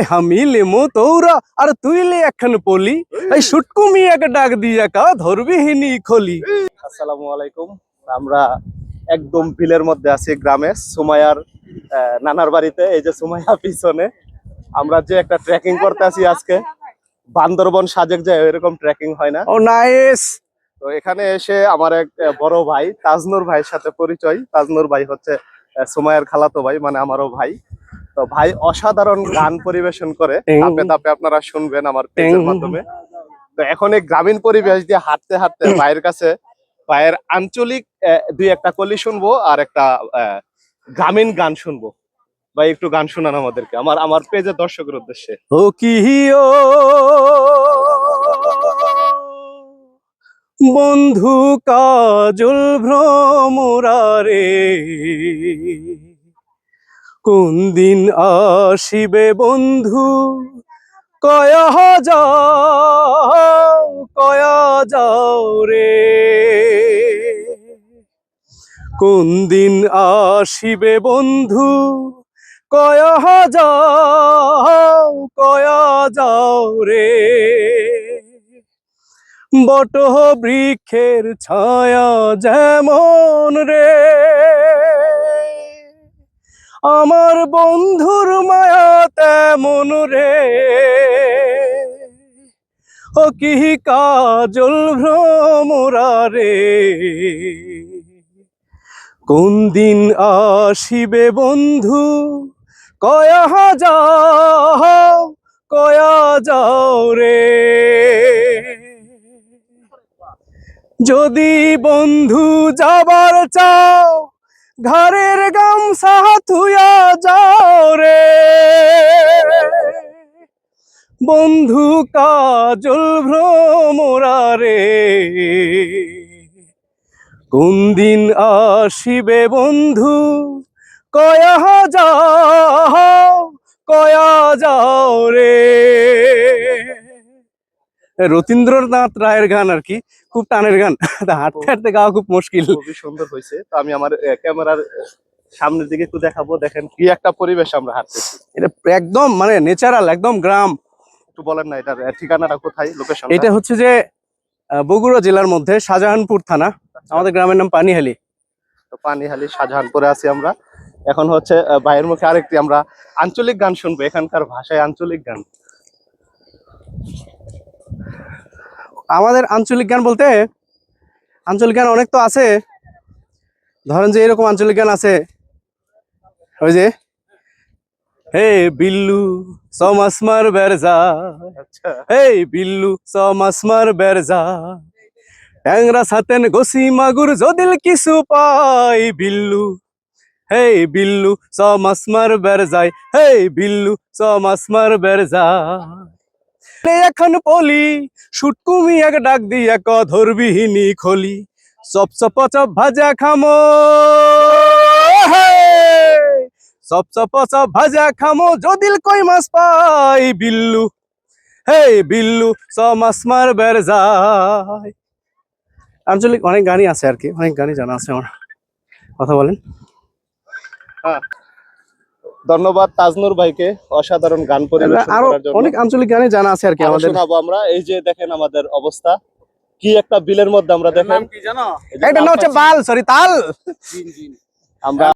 এ হামিলে মো তৌরা আর তুইলে এখন পলি। এই সুটকু মিয়াকে ডাক দিয়া কা ধরবি হিনি খলি। আসসালামু আলাইকুম। আমরা একদম বিলের মধ্যে আছি গ্রামে সুমাইয়ার আহ, নানার বাড়িতে এই যে সুমাইয়া পিছনে। আমরা যে একটা ট্রেকিং করতে আছি আজকে বান্দরবন সাজেক যায় এরকম ট্রেকিং হয় না। ও নাইস তো এখানে এসে আমার এক বড় ভাই তাজনুর ভাইয়ের সাথে পরিচয়। তাজনুর ভাই হচ্ছে আহ, সুমাইয়ার খালাতো ভাই মানে আমারও ভাই। তো ভাই অসাধারণ গান পরিবেশন করে। ধাপে ধাপে আপনারা শুনবেন আমার পেজের মাধ্যমে। তো এখন এই গ্রামীণ পরিবেশ দিয়ে হাঁটতে হাঁটতে ভাইয়ের কাছে ভাইয়ের আঞ্চলিক দুই একটা কলি শুনব আর একটা গ্রামীণ গান শুনব। ভাই একটু গান শোনান আমাদেরকে। আমার আমার পেজের দর্শকের উদ্দেশ্যে। ও কি ও? বন্ধু কাজল ভ্রমরারে। কোন দিন আসিবে বন্ধু? কয়া যাও কয়া যাও রে। কোন দিন আসিবে বন্ধু? কয়া যাও কয়া যাও রে। বট বৃক্ষের ছায়া যেমন রে। আমার বন্ধুর মায়া তেমন রে। ও কি কাজল ভ্রমরা রে। কোন দিন আসিবে বন্ধু? কয়া যাও কয়া যাও রে। যদি বন্ধু যাবার চাও ঘরের গামছা থুয়া যাও রে। বন্ধু কাজল ভ্রমরা রে। কোন দিন আসিবে বন্ধু? কয়া যাও রতীন্দ্রনাথ রায়ের গান আর কি খুব টানের গান। হাঁটতে হাঁটতে গাওয়া খুব মুশকিল। খুবই সুন্দর হয়েছে। তো আমি আমার ক্যামেরার সামনের দিকে একটু দেখাবো দেখেন কি একটা পরিবেশ আমরা হাঁটতেছি। এটা একদম মানে ন্যাচারাল একদম গ্রাম। একটু বলেন না এটার ঠিকানাটা কোথায় লোকেশন এটা হচ্ছে যে বগুড়া জেলার মধ্যে শাহজাহানপুর থানা আমাদের গ্রামের নাম পানিহালি। তো পানিহালি শাহজাহানপুরে আছি আমরা। এখন হচ্ছে ভাইয়ের মুখে আরেকটি আমরা আঞ্চলিক গান শুনব এখানকার ভাষায় আঞ্চলিক গান। আমাদের আঞ্চলিক গান বলতে আঞ্চলিক গান অনেক তো আছে। ধরেন যে এরকম আঞ্চলিক গান আছে। ওই যে হে বিল্লু সমাসমার বেরজা আচ্ছা। হে বিল্লু সমাসমার বেরজা ট্যাংরা সাতেন গোসি মাগুর যদিল কিছু পাই বিল্লু। হে বিল্লু সমাসমার বেরজাই হে বিল্লু সমাসমার বেরজাই রে এখন পলি সুটকুমি এক ডাক দিয়া ক ধরবিহীনি খলি। চপ চপ চপ ভাজা খামো! চপ চপ চপ ভাজা খামো, যদিল কই মাছ পাই বিল্লু। হে বিল্লু স মাছ মার বের যায়। আঞ্চলিক অনেক গানই আছে আর কি, অনেক গানই জানা আছে আমার। কথা বলেন। ধন্যবাদ তাজনুর ভাইকে অসাধারণ গান পরিবেশন আরও অনেক আঞ্চলিক গানে জানা আছে আর কি আমাদের। শোনাবো আমরা। এই যে দেখেন আমাদের অবস্থা। কি একটা বিলের মধ্যে আমরা দেখেন। কি জানো? এটা না হচ্ছে বাল সরি তাল। আমরা